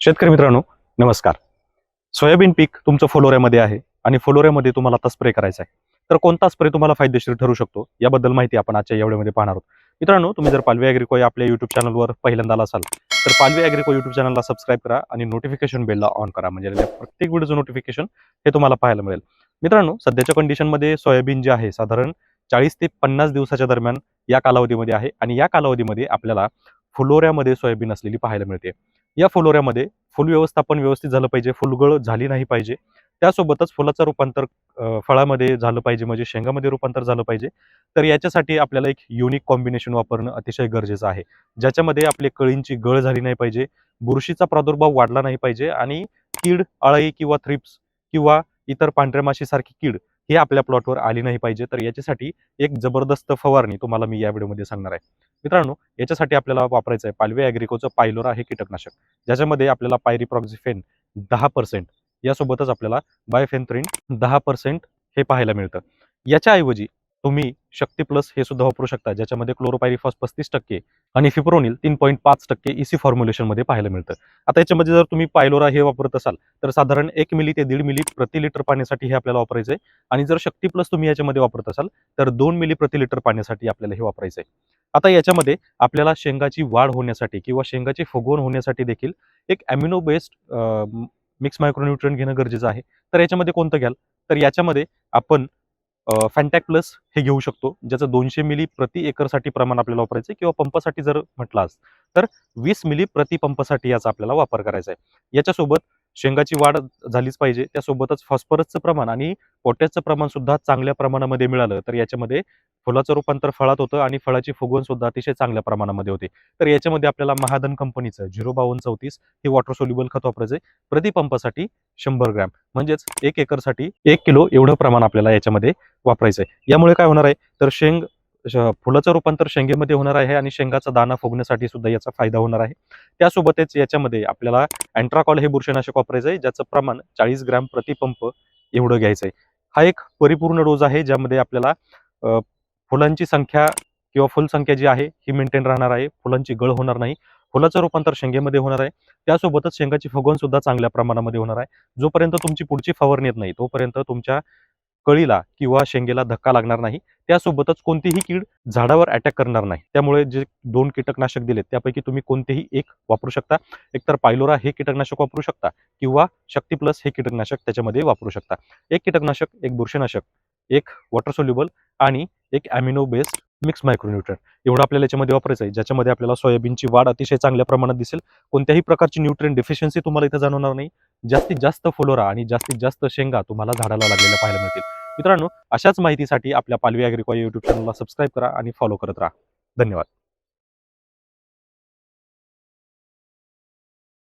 शेतकरी मित्रांनो नमस्कार. सोयाबीन पीक तुमचं फलोऱ्यामध्ये आहे आणि फुलोऱ्यामध्ये तुम्हाला आता स्प्रे करायचा आहे. तर कोणता स्प्रे तुम्हाला फायदेशीर ठरू शकतो याबद्दल माहिती आपण आजच्या एवढ्यामध्ये पाहणार आहोत. मित्रांनो तुम्ही जर पालवी ॲग्रिको या आपल्या युट्यूब चॅनलवर पहिल्यांदा असाल तर पालवी ॲग्रिको युट्यूब चॅनलला सबस्क्राईब करा आणि नोटिफिकेशन बेलला ऑन करा. म्हणजे प्रत्येक व्हिडिओचं नोटिफिकेशन हे तुम्हाला पाहायला मिळेल. मित्रांनो सध्याच्या कंडिशनमध्ये सोयाबीन जे आहे साधारण चाळीस ते पन्नास दिवसाच्या दरम्यान या कालावधीमध्ये आहे आणि या कालावधीमध्ये आपल्याला फुलोऱ्यामध्ये सोयाबीन असलेली पाहायला मिळते. या फुलोऱ्यामध्ये फुल व्यवस्थापन व्यवस्थित झालं पाहिजे फुलगळ झाली नाही पाहिजे. त्यासोबतच फुलाचं रूपांतर फळामध्ये झालं पाहिजे म्हणजे शेंगामध्ये रूपांतर झालं पाहिजे. तर याच्यासाठी आपल्याला एक युनिक कॉम्बिनेशन वापरणं अतिशय गरजेचं आहे. ज्याच्यामध्ये आपले कळींची गळ झाली नाही पाहिजे बुरशीचा प्रादुर्भाव वाढला नाही पाहिजे आणि कीड अळई किंवा थ्रिप्स किंवा इतर पांढऱ्या माशीसारखी कीड ही आपल्या प्लॉटवर आली नाही पाहिजे. तर याच्यासाठी एक जबरदस्त फवारणी तुम्हाला मी या व्हिडिओमध्ये सांगणार आहे. मित्रांनो याच्यासाठी आपल्याला वापरायचं आहे पालवे ॲग्रिकोचं पायलोरा हे कीटकनाशक. ज्याच्यामध्ये आपल्याला पायरीप्रॉक्झिफेन दहा पर्सेंट यासोबतच आपल्याला बायफेन्थ्रिन दहा पर्सेंट हे पाहायला मिळतं. याच्याऐवजी तुम्ही शक्ती प्लस हे सुद्धा वापरू शकता ज्याच्यामध्ये क्लोरोपायरिफॉस पस्तीस टक्के आणि फिप्रोनिल तीन पॉईंट पाच टक्के इसी फॉर्म्युलेशनमध्ये पाहायला मिळतं. आता याच्यामध्ये जर तुम्ही पायलोरा हे वापरत असाल तर साधारण एक मिली ते दीड मिली प्रति लिटर पाण्यासाठी हे आपल्याला वापरायचं आहे आणि जर शक्ती प्लस तुम्ही याच्यामध्ये वापरत असाल तर दोन मिली प्रति लिटर पाण्यासाठी आपल्याला हे वापरायचं आहे आता याच्यामध्ये आपल्याला शेंगाची वाढ होण्यासाठी किंवा शेंगाचे फुगवण होण्यासाठी देखील एक ॲमिनो बेस्ड मिक्स मायक्रोन्युट्रियन घेणं गरजेचं आहे. तर याच्यामध्ये कोणतं घ्याल? तर याच्यामध्ये आपण फॅन्टॅक प्लस हे घेऊ शकतो ज्याचं दोनशे मिली प्रति एकरसाठी प्रमाण आपल्याला वापरायचं आहे किंवा पंपासाठी जर म्हटलास तर वीस मिली प्रति पंपासाठी याचा आपल्याला वापर करायचा आहे याच्यासोबत शेंगाची वाढ झालीच पाहिजे. त्यासोबतच फॉस्फरसचं प्रमाण आणि पोटॅशचं प्रमाण सुद्धा चांगल्या प्रमाणामध्ये मिळालं तर याच्यामध्ये फुलाचं रूपांतर फळात होतं आणि फळाची फुगवण सुद्धा अतिशय चांगल्या प्रमाणामध्ये होते. तर याच्यामध्ये आपल्याला महाधन कंपनीचं झिरो बावन्न चौतीस हे वॉटर सोल्युबल खत वापरायचं आहे शंभर ग्रॅम. म्हणजेच एक एकरसाठी एक किलो एवढं प्रमाण आपल्याला याच्यामध्ये वापरायचं आहे यामुळे काय होणार आहे? तर शेंग फुलाचं रूपांतर शेंगेमध्ये होणार आहे आणि शेंगाचा दाना फुगण्यासाठी सुद्धा याचा फायदा होणार आहे. त्यासोबतच याच्यामध्ये आपल्याला अँट्राकॉल हे बुरशीनाशक वापरायचं आहे ज्याचं प्रमाण चाळीस ग्रॅम प्रतिपंप एवढं घ्यायचं आहे हा एक परिपूर्ण डोस आहे ज्यामध्ये आपल्याला फुलांची संख्या किंवा फुलसंख्या जी आहे ही मेंटेन राहणार आहे. फुलांची गळ होणार नाही. फुलाचं रूपांतर शेंगेमध्ये होणार आहे. त्यासोबतच शेंगाची फगवण सुद्धा चांगल्या प्रमाणामध्ये होणार आहे. जोपर्यंत तुमची पुढची फवारणी येत नाही तोपर्यंत तुमच्या कळीला किंवा शेंगेला धक्का लागणार नाही. त्यासोबतच कोणतीही कीड झाडावर अटॅक करणार नाही. त्यामुळे जे दोन कीटकनाशक दिलेत त्यापैकी तुम्ही कोणतेही एक वापरू शकता. एकतर पायलोरा हे कीटकनाशक वापरू शकता किंवा शक्ती प्लस हे कीटकनाशक त्याच्यामध्ये वापरू शकता. एक कीटकनाशक एक बुरशीनाशक एक वॉटर सोल्युबल आणि एक ॲमिनो बेस्ड मिक्स मायक्रोन्युट्रन एवढं आपल्याला याच्यामध्ये वापरायचं आहे ज्याच्यामध्ये आपल्याला सोयाबीनची वाढ अतिशय चांगल्या प्रमाणात दिसेल. कोणत्याही प्रकारची न्यूट्रियन डिफिशियन्सी तुम्हाला इथं जाणवणार नाही. जास्तीत जास्त फुलोरा आणि जास्तीत जास्त शेंगा तुम्हाला झाडाला लागलेल्या पाहायला मिळतील. मित्रांनो अशाच माहितीसाठी आपल्या पालवी ॲग्रिकॉ युट्यूब चॅनलला सबस्क्राईब करा आणि फॉलो करत राहा. धन्यवाद.